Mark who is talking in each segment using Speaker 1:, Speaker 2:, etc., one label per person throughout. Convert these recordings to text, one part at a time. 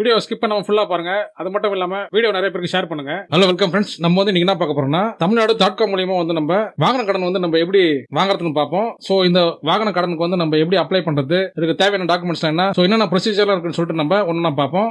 Speaker 1: Video skip பண்ணாம ஃபுல்லா பாருங்க. அது மட்டும் இல்லாம வீடியோ நிறைய பேருக்கு ஷேர் பண்ணுங்க. ஹலோ வெல்கம் ஃப்ரெண்ட்ஸ் நம்ம வந்து நீங்க என்ன பார்க்க போறோம்னா தமிழ்நாடு தாட்கா மூலியமா வந்து நம்ம வாகன கடன் வந்து நம்ம எப்படி வாங்குறதுன்னு பார்ப்போம். சோ இந்த வாகன கடனுக்கு வந்து நம்ம எப்படி அப்ளை பண்றது இதுக்கு தேவையான டாக்குமெண்ட்ஸ் என்ன? சோ என்னென்ன ப்ரொசீஜர்லாம் இருக்குன்னு சொல்லிட்டு நம்ம ஒண்ணா பார்ப்போம்.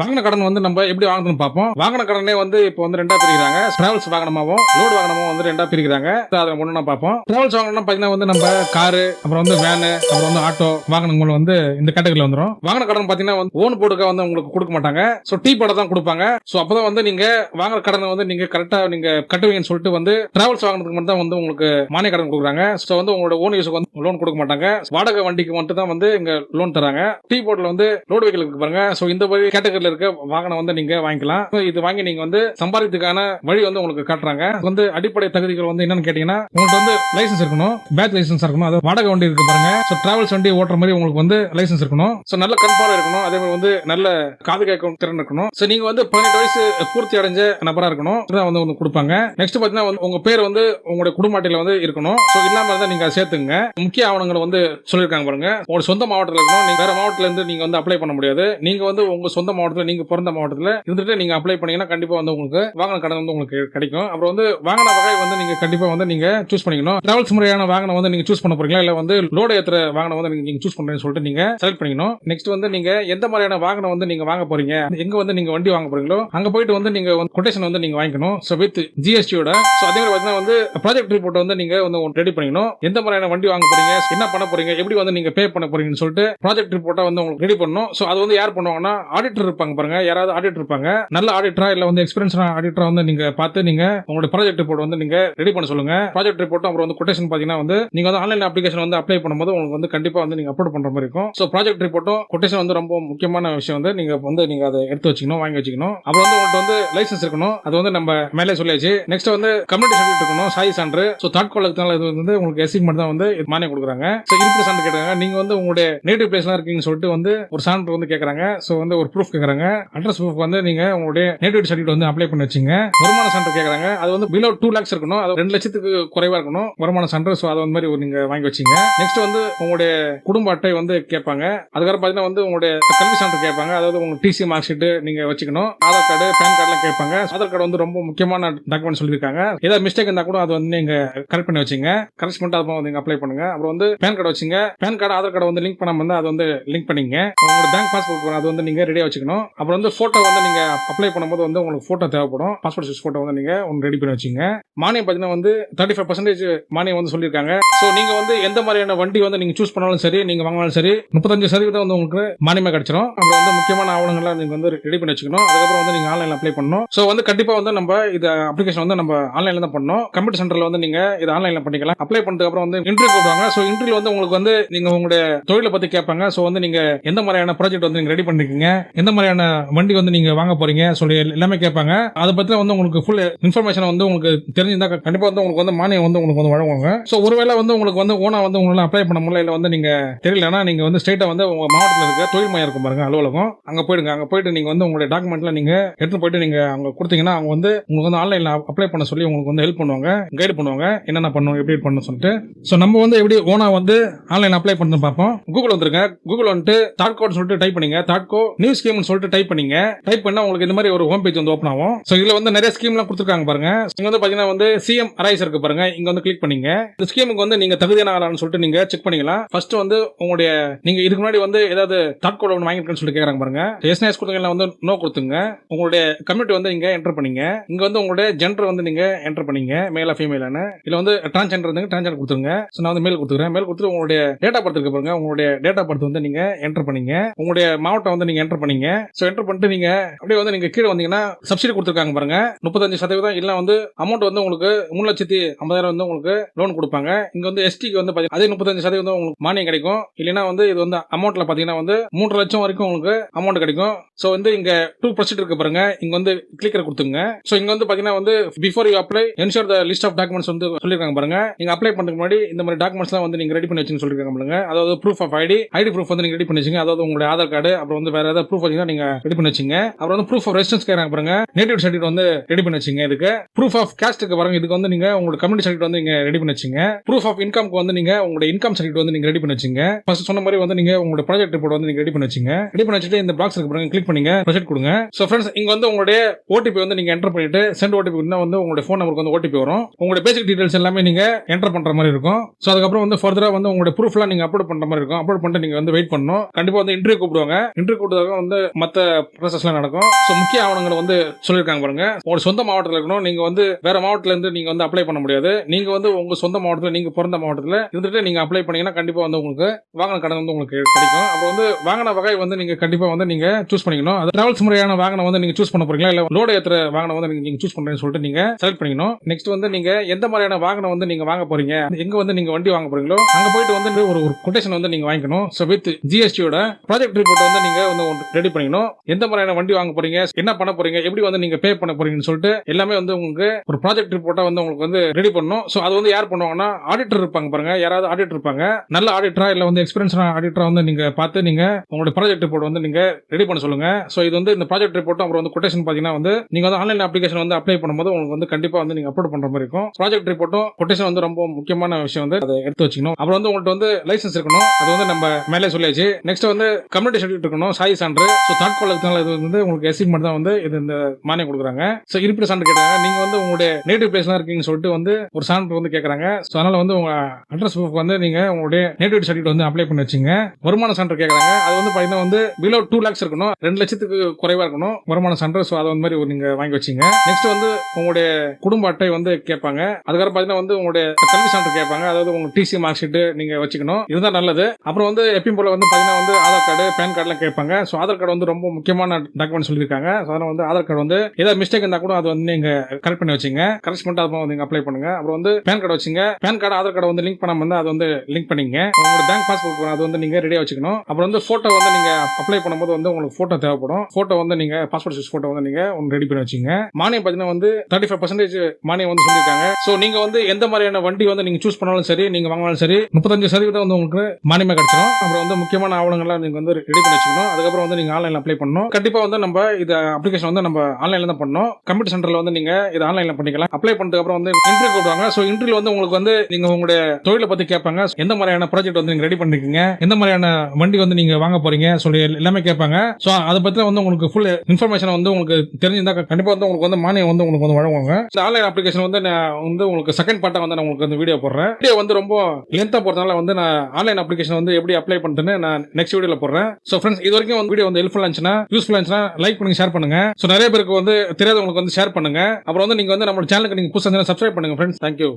Speaker 1: வாகன கடன் வந்து நம்ம எப்படி வாங்கணும்னு பார்ப்போம். வாகன கடனே வந்து இப்போ வந்து ரெண்டா பிரிக்கிறாங்க. டிராவல்ஸ் வாகனமாவும் லோடு வாகனமும் வந்து ரெண்டா பிரிக்கிறாங்க. அதை ஒன்று பார்ப்போம். டிராவல்ஸ் வாகனம் பார்த்தீங்கன்னா வந்து நம்ம காரு அப்புறம் வந்து வேனு அப்புறம் வந்து ஆட்டோ வாகனங்கள் வந்து இந்த கேட்டகரியில் வந்துடும் வாகன கடன் பார்த்தீங்கன்னா வந்து ஓன் போர்டுக்க வந்து உங்களுக்கு கொடுக்க மாட்டாங்க. ஸோ டீ போட தான் கொடுப்பாங்க. ஸோ அப்போதான் வந்து நீங்க வாங்குற கடனை வந்து நீங்க கரெக்டாக நீங்க கட்டுவீங்கன்னு சொல்லிட்டு வந்து டிராவல்ஸ் வாகனத்துக்கு மட்டும் தான் வந்து உங்களுக்கு மானிய கடன் கொடுக்குறாங்க. ஸோ வந்து உங்களோட ஓன் யூஸுக்கு வந்து லோன் கொடுக்க மாட்டாங்க. வாடகை வண்டிக்கு மட்டும் தான் வந்து இங்க லோன் தராங்க. டீ போர்டில் வந்து லோடு வெஹிக்கிளுக்கு பாருங்க. ஸோ இந்த மாதிரி கேட்டகரியில் இருக்க வாகனம் வந்து நீங்க வாங்கிக்கலாம். இது வாங்கி நீங்க வந்து சம்பாதிக்கிறதுக்கான வழி வந்து உங்களுக்கு காட்டுறாங்க. வந்து அடிப்படை தகுதிகள் வந்து என்னன்னு கேட்டீங்கன்னா உங்களுக்கு வந்து லைசன்ஸ் இருக்கணும். பேக் லைசன்ஸ் இருக்கணும். அது வாடகை வண்டி இருக்கு பாருங்க. ஸோ டிராவல்ஸ் வண்டி ஓட்டுற மாதிரி உங்களுக்கு வந்து லைசன்ஸ் இருக்கணும். ஸோ நல்ல கண்பார்வை இருக்கணும். அதே மாதிரி வந்து நல்ல காது கேட்கும் திறன் இருக்கணும். ஸோ நீங்க வந்து பதினெட்டு வயசு பூர்த்தி அடைஞ்ச நபரா இருக்கணும். இதுதான் வந்து உங்களுக்கு கொடுப்பாங்க. நெக்ஸ்ட் பாத்தீங்கன்னா வந்து உங்க பேர் வந்து உங்களுடைய குடும்ப அட்டையில வந்து இருக்கணும். ஸோ இல்லாம இருந்தா நீங்க சேர்த்துங்க முக்கிய ஆவணங்களை வந்து சொல்லியிருக்காங்க பாருங்க. உங்களோட சொந்த மாவட்டத்தில் இருக்கணும். நீங்க வேற மாவட்டத்துல இருந்து நீங்க வந்து அப்ளை பண்ண முடியாது. நீங்க வந்து உங்க சொந்த மாவட்டத்தில் நீங்க பிறந்த மாவட்டத்தில் இருந்துட்டு நீங்க அப்ளை பண்ணீங்கன்னா கண்டிப்பா வந்து உங்களுக்கு வாகன கடன் வந்து உங்களுக்கு கிடைக்கும் அப்புறம் வந்து வாகன வகை வந்து நீங்க கண்டிப்பா வந்து நீங்க சூஸ் பண்ணிக்கணும் டிராவல்ஸ் முறையான வாகனம் வந்து நீங்க சூஸ் பண்ண போறீங்களா இல்ல வந்து லோடு ஏத்துற வாகனம் வந்து நீங்க சூஸ் பண்றீங்கன்னு சொல்லிட்டு நீங்க செலக்ட் பண்ணிக்கணும் நெக்ஸ்ட் வந்து நீங்க எந்த மாதிரியான வாகனம் வந்து நீங்க வாங்க போறீங்க எங்க வந்து நீங்க வண்டி வாங்க போறீங்களோ அங்க போயிட்டு வந்து நீங்க கொட்டேஷன் வந்து நீங்க வாங்கிக்கணும் ஸோ வித் ஜிஎஸ்டியோட ஸோ அதே மாதிரி பார்த்தீங்கன்னா வந்து ப்ராஜெக்ட் ரிப்போர்ட் வந்து நீங்க வந்து ரெடி பண்ணிக்கணும் எந்த மாதிரியான வண்டி வாங்க போறீங்க என்ன பண்ண போறீங்க எப்படி வந்து நீங்க பே பண்ண போறீங்கன்னு சொல்லிட்டு ப்ராஜெக்ட் ரிப்போர்ட்டை வந்து உங்களுக்கு ரெடி பண்ணணும் ஸோ அது வந்து யார் பண்ணுவாங்கன்னா ஆடிட்டர் இருப்பாங்க பாருங்க. யாராவது ஆடிட்டர் இருப்பாங்க. நல்ல ஆடிட்டரா இல்ல வந்து எக்ஸ்பீரியன்ஸ் ஆடிட்டரா வந்து நீங்க பார்த்து நீங்க உங்களோட ப்ராஜெக்ட் ரிப்போர்ட் வந்து நீங்க ரெடி பண்ண சொல்லுங்க. ப்ராஜெக்ட் ரிப்போர்ட் அப்புறம் வந்து கொட்டேஷன் பாத்தீங்கன்னா வந்து நீங்க வந்து ஆன்லைன் அப்ளிகேஷன் வந்து அப்ளை பண்ணும்போது உங்களுக்கு வந்து கண்டிப்பா வந்து நீங்க அப்லோட் பண்ற மாதிரி இருக்கும். ஸோ ப்ராஜெக்ட் ரிப்போர்ட்டும் கொட்டேஷன் வந்து ரொம்ப முக்கியமான விஷயம் வந்து நீங்க வந்து நீங்க அதை எடுத்து வச்சுக்கணும் வாங்கி வச்சுக்கணும். அப்புறம் வந்து உங்களுக்கு வந்து லைசன்ஸ் இருக்கணும். அது வந்து நம்ம மேலே சொல்லியாச்சு. நெக்ஸ்ட் வந்து கம்யூனிட்டி சர்டிஃபிகேட் இருக்கணும் சாய் சான்று ஸோ தாட் கோலத்தினால இது வந்து உங்களுக்கு எஸ்சி மட்டும் தான் வந்து இது மானியம் கொடுக்குறாங்க. ஸோ இருப்பு சான்று கேட்குறாங்க நீங்க வந்து உங்களுடைய நேட்டிவ் பிளேஸ்லாம் இருக்கீங்கன்னு சொல்லிட்டு வந்து ஒரு சான்று வந்து கேட்குறாங்க. ஸோ வந்து ஒரு ப்ரூஃப் கேட்குறாங்க. அட்ரஸ் ப்ரூஃப் வந்து நீங்க உங்களுடைய நேட்டிவ் சர்டிஃபிகேட் வந்து அப்ளை பண்ணி வச்சுங்க. வருமான சான்று கேட்குறாங்க அது வந்து பிலோ டூ லேக்ஸ் இருக்கணும். அது ரெண்டு லட்சத்துக்கு குறைவா இருக்கணும். வருமான சான்று ஸோ அதை வந்து மாதிரி நீங்க வாங்கி வச்சுங்க. நெக்ஸ்ட் வந்து உங்களுடைய குடும்ப அட்டை வந்து கேட்பாங்க. அதுக்கப்புறம் பார்த்தீங்கன்னா வந்து உங்களுடைய கல்வி சான்று கேட்பாங்க. அதாவது உங்க டிசி மார்க் ஷீட் நீங்க வச்சுக்கணும். ஆதார் கார்டு பேன் கார்டுலாம் கேட்பாங்க. ஆதார் கார்டு வந்து ரொம்ப முக்கியமான டாக்குமெண்ட் சொல்லியிருக்காங்க. ஏதாவது மிஸ்டேக் இருந்தா கூட அது வந்து நீங்க கரெக்ட் பண்ணி வச்சுங்க. கரெக்ட் பண்ணிட்டு அப்புறம் வந்து நீங்க அப்ளை பண்ணுங்க. அப்புறம் வந்து பேன் கார்டு வச்சுங்க. பேன் கார்டு ஆதார் கார்டு வந்து லிங்க் பண்ணாம இருந்தா அது வந்து லிங்க் பண்ணிங்க. உங்களோட பேங்க் பாஸ்புக் அது வந்து நீங்க ரெடியா வச்சுக்கணும். அப்புறம் வந்து போட்டோ வந்து நீங்க அப்ளை பண்ணும்போது வந்து உங்களுக்கு போட்டோ தேவைப்படும். பாஸ்போர்ட் சைஸ் போட்டோ வந்து நீங்க ஒன்று ரெடி பண்ணி வச்சுங்க. மானியம் பார்த்தீங்கன்னா வந்து தேர்ட்டி ஃபைவ் பர்சன்டேஜ் மானியம் வந்து சொல்லியிருக்காங்க. ஸோ நீங்க வந்து எந்த மாதிரியான வண்டி வந்து நீங்க சூஸ் பண்ணாலும் சரி நீங்க வாங்கினாலும் சரி முப்பத்தஞ்சு சதவீதம் வந்து உங்களுக்கு மானியமாக கிடைச்சிடும் அப்புறம் வந்து முக்கியமான ஆவணங்கள்லாம் நீங்க வந்து ரெடி பண்ணி வச்சுக்கணும். அதுக்கப்புறம் வந்து நீங்க ஆன்லைனில் அப்ளை பண்ணணும். ஸோ வந்து கண்டிப்பா வந்து நம்ம இது அப்ளிகேஷன் வந்து நம்ம ஆன்லைன்ல தான் பண்ணணும். கம்ப்யூட்டர் சென்டர்ல வந்து நீங்க இது ஆன்லைன்ல பண்ணிக்கலாம். அப்ளை பண்ணதுக்கு அப்புறம் வந்து இன்டர்வியூ கூப்பிடுவாங்க ஸோ இன்டர்வியூ வந்து உங்களுக்கு வந்து நீங்க உங்களுடைய தொழிலை பத்தி கேட்பாங்க. ஸோ வந்து நீங்க எந்த மாதிரியான ப்ராஜெக்ட் வந்து நீங்க ரெடி பண்ணிருக்கீங்க? எந்த மாதிரியான வண்டி வந்து நீங்க வாங்க போறீங்க சொல்லி எல்லாமே கேட்பாங்க. அதை பத்தி வந்து உங்களுக்கு ஃபுல் இன்ஃபர்மேஷன் வந்து உங்களுக்கு தெரிஞ்சிருந்தா கண்டிப்பா வந்து உங்களுக்கு வந்து மானியம் வந்து உங்களுக்கு வந்து வழங்குவாங்க. ஸோ ஒருவேளை வந்து உங்களுக்கு வந்து ஓனா வந்து உங்களால் அப்ளை பண்ண முடியல இல்லை வந்து நீங்க தெரியலன்னா நீங்க வந்து ஸ்ட்ரெயிட்டா வந்து உங்க மாவட்டத்தில் இருக்க தொழில் மையம் இருக்கும் பாருங்க அலுவலகம். அங்க போயிடுங்க. அங்க போயிட்டு நீங்க வந்து உங்களுடைய டாக்குமெண்ட்ல நீங்க எடுத்து போயிட்டு நீங்க அவங்க கொடுத்தீங்கன்னா அவங்க வந்து உங்களுக்கு வந்து ஆன்லைன்ல அப்ளை பண்ண சொல்லி உங்களுக்கு வந்து ஹெல்ப் பண்ணுவாங்க கைடு பண்ணுவாங்க. என்னென்ன பண்ணணும் எப்படி பண்ணணும் சொல்லிட்டு. ஸோ நம்ம வந்து எப்படி ஓனா வந்து ஆன்லைன் அப்ளை பண்ணி பார்ப்போம். கூகுள் வந்துருங்க. கூகுள் வந்துட்டு தாட்கோன்னு சொல்லிட்டு டைப் பண்ணுங்க. தாட்கோ நியூ ஸ்கீம்னு சொல்லிட்டு டைப் பண்ணீங்க. டைப் பண்ணா உங்களுக்கு இந்த மாதிரி ஒரு ஹோம் பேஜ் வந்து ஓப்பன் ஆகும். ஸோ இதுல வந்து நிறைய ஸ்கீம்லாம் கொடுத்துருக்காங்க பாருங்க. இங்க வந்து பாத்தீங்கன்னா வந்து சிஎம் அரைஸ் இருக்கு பாருங்க. இங்க வந்து கிளிக் பண்ணீங்க. இந்த ஸ்கீமுக்கு வந்து நீங்க தகுதியான ஆளான்னு சொல்லிட்டு நீங்க செக் பண்ணிக்கலாம். ஃபர்ஸ்ட் வந்து உங்களுடைய நீங்க இதுக்கு முன்னாடி வந்து ஏதாவது தாட் கோட் ஒன்று வாங்கிருக்கேன்னு சொல்லிட்டு கேட்கறாங்க பாருங்க. எஸ்என்எஸ் கொடுத்தீங்கன்னா வந்து நோ கொடுத்துங்க உங்களுடைய கம்யூனிட்டி வந்து இங்க என்டர் பண்ணீங்க. இங்க வந்து உங்களுடைய ஜெண்டர் வந்து நீங்க என்டர் பண்ணீங்க. மேலா ஃபீமேலானு இதுல வந்து டிரான்ஸ்ஜெண்டர் வந்து டிரான்ஸ்ஜெண்டர் கொடுத்துருங்க. ஸோ நான் வந்து மேல் கொடுத்துக்கிறேன். மேல் கொடுத்துட்டு உங்களுடைய டேட்டா பர்த் இருக்கு பாருங்க. உங்களுடைய டேட்டா பர்த் வந்து நீங்க என்டர் பண்ணீங்க. உங்களுடைய மாவட்டம் வந்து நீங்க என்டர் பண்ணீங்க. ஸோ என்டர் பண்ணிட்டு நீங்க அப்படியே வந்து நீங்க கீழே வந்தீங்கன்னா சப்சிடி கொடுத்துருக்காங்க பாருங்க. முப்பத்தஞ்சு சதவீதம் இல்லை வந்து அமௌண்ட் வந்து உங்களுக்கு மூணு லட்சத்தி ஐம்பதாயிரம் வந்து உங்களுக்கு லோன் கொடுப்பாங்க. இங்க வந்து எஸ்டிக்கு வந்து அதே முப்பத்தஞ்சு சதவீதம் உங்களுக்கு மானியம் கிடைக்கும். இல்லைன்னா வந்து இது வந்து அமௌண்ட்ல பாத்தீங்கன்னா வந்து மூன்று லட்சம் வரைக்கும் உங்களுக்கு அமௌண்ட் கிடைக்கும். ஸோ வந்து இங்க டூ பர்சன்ட் இருக்கு பாருங்க. இங்க வந்து கிளிக்கர் கொடுத்துங்க. ஸோ இங்க வந்து பாத்தீங்கன்னா வந்து before you apply ensure the list of documents வந்து சொல்லிருக்காங்க பாருங்க. நீங்க அப்ளை பண்ணுறதுக்கு முன்னாடி இந்த மாதிரி டாக்குமெண்ட்ஸ்லாம் வந்து நீங்க ரெடி பண்ணி வச்சுன்னு சொல்லியிருக்காங்க பாருங்க. அதாவது proof of ID ID proof வந்து நீங்க ரெடி பண்ணி வச்சுங்க அதாவது உங்களுடைய ஆதார் கார்டு அப்புறம் வந்து வேற ஏதாவது ப்ரூஃப் வச்சீங்கன்னா நீங்க ரெடி பண்ணி வச்சுங்க. அப்புறம் வந்து ப்ரூஃப் ஆஃப் ரெசிடன்ஸ் கேட்கறாங்க பாருங்க. நேட்டிவ் சர்டிஃபிகேட் வந்து ரெடி பண்ணி வச்சுங்க இதுக்கு. ப்ரூஃப் ஆஃப் கேஸ்ட்டுக்கு பாருங்க இதுக்கு வந்து நீங்க உங்களோட கம்யூனிட்டி சர்டிஃபிகேட் வந்து நீங்க ரெடி பண்ணி வச்சுங்க. ப்ரூஃப் ஆஃப் இன்கம்க்கு வந்து நீங்க உங்களோட இன்கம் சர்டிஃபிகேட் வந்து நீங்க ரெடி பண்ணி வச்சுங்க. ஃபர்ஸ்ட் சொன்ன மாதிரி வந்து நீங்க உங்களோட ப்ராஜெக்ட் ரிப்போர்ட் வந்து நீங்க ரெடி பண்ணி வச்சுங்க. ரெடி பண்ணி வச்சுட்டு இந்த பாக்ஸ் இருக்கு பாருங்க கிளிக் பண்ணுங்க ப்ராஜெக்ட் கொடுங்க. ஸோ ஃப்ரெண்ட்ஸ் இங்க வந்து உங்களுடைய ஓடிபி வந்து நீங்க என்டர் பண்ணிட்டு சென்ட் ஓடிபி வந்து உங்களுடைய ஃபோன் நம்பருக்கு வந்து ஓடிபி வரும். உங்களுடைய பேசிக் டீடைல்ஸ் எல்லாமே நீங்க என்டர் பண்ற மாதிரி இருக்கும். ஸோ அதுக்கப்புறம் வந்து ஃபர்தரா வந்து உங்களுடைய ப்ரூஃப்லாம் நீங்க அப்லோட் பண்ற மாதிரி இருக்கும். அப்லோட் பண்ணிட்டு நீங்க வந்து வெயிட் பண்ணணும். கண்டிப்பா வந்து இன்டர்வியூ கூப்பிடுவாங்க. இன்டர்வியூ கூப்பிட்டதாக வந்து மற்ற ப்ராசஸ்லாம் நடக்கும். ஸோ முக்கிய ஆவணங்களை வந்து சொல்லியிருக்காங்க பாருங்க. உங்களோட சொந்த மாவட்டத்தில் இருக்கணும். நீங்கள் வந்து வேற மாவட்டத்திலேருந்து நீங்கள் வந்து அப்ளை பண்ண முடியாது. நீங்கள் வந்து உங்கள் சொந்த மாவட்டத்தில் நீங்கள் பிறந்த மாவட்டத்தில் இருந்துட்டு நீங்கள் அப்ளை பண்ணீங்கன்னா கண்டிப்பாக வந்து உங்களுக்கு வாகன கடன் வந்து உங்களுக்கு கிடைக்கும். அப்புறம் வந்து வாகன வகை வந்து நீங்கள் கண்டிப்பாக வந்து நீங்கள் சூஸ் பண்ணிக்கணும். அது டிராவல்ஸ் முறையான வாகனம் வந்து நீங்கள் சூஸ் பண்ண போறீங்களா? இல்லை லோடு ஏற்ற வாகனம் வந்து நீங்கள் சூஸ் பண்ணுறேன்னு சொல்லிட்டு நீங்கள் செலக்ட் பண்ணிக்கணும். நெக்ஸ்ட் வந்து நீங்கள் எந்த மாதிரியான வாகனம் வந்து நீங்கள் வாங்க போறீங்க? எங்கே வந்து நீங்கள் வண்டி வாங்க போறீங்களோ அங்கே போயிட்டு வந்து ஒரு ஒரு கொட்டேஷன் வந்து நீங்கள் வாங்கிக்கணும். ஸோ வித் ஜிஎஸ்டியோட ப்ராஜெக்ட் ரிப்போர்ட் வந்து நீங்கள் வந்து ரெடி பண்ணிக்கணும். எந்த மாதிரியான வண்டி வாங்க போறீங்க? என்ன பண்ண போறீங்க? எப்படி வந்து நீங்க பே பண்ண போறீங்கன்னு சொல்லிட்டு எல்லாமே வந்து உங்களுக்கு ஒரு ப்ராஜெக்ட் ரிப்போர்ட்டா வந்து உங்களுக்கு வந்து ரெடி பண்ணணும். ஸோ அது வந்து யார் பண்ணுவாங்கன்னா ஆடிட்டர் இருப்பாங்க பாருங்க. யாராவது ஆடிட்டர் இருப்பாங்க. நல்ல ஆடிட்டரா இல்ல வந்து எக்ஸ்பீரியன்ஸ் ஆடிட்டரா வந்து நீங்க பார்த்து நீங்க உங்களோட ப்ராஜெக்ட் ரிப்போர்ட் வந்து நீங்க ரெடி பண்ண சொல்லுங்க. ஸோ இது வந்து இந்த ப்ராஜெக்ட் ரிப்போர்ட்டும் அப்புறம் வந்து கொட்டேஷன் பாத்தீங்கன்னா வந்து நீங்க வந்து ஆன்லைன் அப்ளிகேஷன் வந்து அப்ளை பண்ணும்போது உங்களுக்கு வந்து கண்டிப்பா வந்து நீங்க அப்லோட் பண்ற மாதிரி இருக்கும். ப்ராஜெக்ட் ரிப்போர்ட்டும் கொட்டேஷன் வந்து ரொம்ப முக்கியமான விஷயம் வந்து அதை எடுத்து வச்சுக்கணும். அப்புறம் வந்து உங்கள்கிட்ட வந்து லைசன்ஸ் இருக்கணும். அது வந்து நம்ம மேலே சொல்லியாச்சு. நெக்ஸ்ட் வந்து கம்யூனிட்டி சர்டிஃபிகேட் இருக்கணும். சாய் சான்று. ஸோ தாட் இது வந்து உங்களுக்கு எஸ்சி மட்டும் தான் வந்து இது இந்த மானியம் கொடுக்குறாங்க. ஸோ இருப்பிட சான்று கேட்டாங்க. நீங்க வந்து உங்களுடைய நேட்டிவ் பிளேஸ்லாம் இருக்கீங்கன்னு சொல்லிட்டு வந்து ஒரு சான்று வந்து கேட்கறாங்க ஸோ அதனால வந்து உங்க அட்ரஸ் ப்ரூஃப் வந்து நீங்க உங்களுடைய நேட்டிவ் சர்டிஃபிகேட் வந்து அப்ளை பண்ணி வச்சுங்க. வருமான சான்று கேட்கறாங்க அது வந்து பாத்தீங்கன்னா வந்து பிலோ டூ லேக்ஸ் இருக்கணும். ரெண்டு லட்சத்துக்கு குறைவா இருக்கணும் வருமான சான்று. ஸோ அதை வந்து மாதிரி நீங்க வாங்கி வச்சுங்க. நெக்ஸ்ட் வந்து உங்களுடைய குடும்ப அட்டை வந்து கேட்பாங்க. அதுக்கப்புறம் பாத்தீங்கன்னா வந்து உங்களுடைய கல்வி சான்று கேட்பாங்க. அதாவது உங்க டிசி மார்க் ஷீட் நீங்க வச்சுக்கணும். இதுதான் நல்லது. அப்புறம் வந்து எப்பயும் போல வந்து பாத்தீங்கன்னா வந்து ஆதார் கார்டு பேன் கார்டுலாம் கேட்பாங்க. ஸோ ஆதார் கார்டு வந்து ரொம்ப முக்கியமான டாக்குமெண்ட் சொல்லியிருக்காங்க. ஸோ அதனால வந்து ஆதார் கார்டு வந்து ஏதாவது மிஸ்டேக் இருந்தா கூட அது வந்து நீங்க கரெக்ட் பண்ணி வச்சுங்க. கரெக்ட் பண்ணிட்டு அப்புறம் வந்து அப்ளை பண்ணுங்க. அப்புறம் வந்து பேன் கார்டு வச்சுங்க. பேன் கார்டு ஆதார் கார்டு வந்து லிங்க் பண்ணாம வந்து அது வந்து லிங்க் பண்ணிங்க. உங்களோட பேங்க் பாஸ்புக் அது வந்து நீங்க ரெடியா வச்சுக்கணும். அப்புறம் வந்து போட்டோ வந்து நீங்க அப்ளை பண்ணும்போது வந்து உங்களுக்கு போட்டோ தேவைப்படும். போட்டோ வந்து நீங்க பாஸ்போர்ட் சைஸ் போட்டோ வந்து நீங்க ஒன்று ரெடி பண்ணி வச்சுங்க. மானியம் பார்த்தீங்கன்னா வந்து தேர்ட்டி ஃபைவ் பர்சன்டேஜ் மானியம் வந்து சொல்லியிருக்காங்க. ஸோ நீங்க வந்து எந்த மாதிரியான வண்டி வந்து நீங்க சூஸ் பண்ணாலும் சரி நீங்க வாங்கினாலும் சரி முப்பத்தஞ்சு சதவீதம் வந்து உங்களுக்கு மானியமாக கிடைச்சிடும் அப்புறம் வந்து முக்கியமான ஆவணங்கள்லாம் நீங்க வந்து ரெடி பண்ணி வச்சுக்கணும். அதுக்கப்புறம் வந்து நீங்க ஆன்லைன்ல அப்ளை பண்ணணும். கண்டிப்பா வந்து நம்ம இந்த அப்ளிகேஷன் வந்து நம்ம ஆன்லைன்ல தான் பண்ணணும். கம்ப்யூட்டர் சென்டர்ல வந்து நீங்க இது ஆன்லைன்ல பண்ணிக்கலாம். அப்ளை பண்ணதுக்கு அப்புறம் வந்து இன்டர்வியூ கூப்பிடுவாங்க. ஸோ இன்டர்வியூ வந்து உங்களுக்கு வந்து நீங்க உங்களுடைய தொழிலை பத்தி கேட்பாங்க. எந்த மாதிரியான ப்ராஜெக்ட் வந்து நீங்க ரெடி பண்ணிருக்கீங்க? எந்த மாதிரியான வண்டி வந்து நீங்க வாங்க போறீங்க? சொல்லி எல்லாமே கேட்பாங்க. ஸோ அதை பத்தி வந்து உங்களுக்கு ஃபுல் இன்ஃபர்மேஷன் வந்து உங்களுக்கு தெரிஞ்சிருந்தா கண்டிப்பா வந்து உங்களுக்கு வந்து மானியம் வந்து உங்களுக்கு வந்து வழங்குவாங்க. இந்த ஆன்லைன் அப்ளிகேஷன் வந்து நான் வந்து உங்களுக்கு செகண்ட் பார்ட்டாக வந்து நான் உங்களுக்கு வந்து வீடியோ போடுறேன். வீடியோ வந்து ரொம்ப லென்த்தாக போறதுனால வந்து நான் ஆன்லைன் அப்ளிகேஷன் வந்து எப்படி அப்ளை பண்ணுறேன்னு நான் நெக்ஸ்ட் வீடியோவில் போடுறேன். ஸோ ஃப்ரெண்ட்ஸ் இது வரைக்கும் வந்து வீடியோ வந்து ஹெல்ப்ஃபுல்லாக இருந்துச்சுன்னா யூஸ்ஃபுல்லா இருந்துச்சுன்னா லைக் பண்ணுங்க ஷேர் பண்ணுங்க. ஸோ நிறைய பேருக்கு வந்து தெரியாதவங்களுக்கு வந்து ஷேர் பண்ணுங்க. அப்புறம் வந்து நீங்க வந்து நம்ம சேனலுக்கு நீங்க புதுசாக சப்ஸ்கிரைப் பண்ணுங்க ஃப்ரெண்ட்ஸ் தேங்க்யூ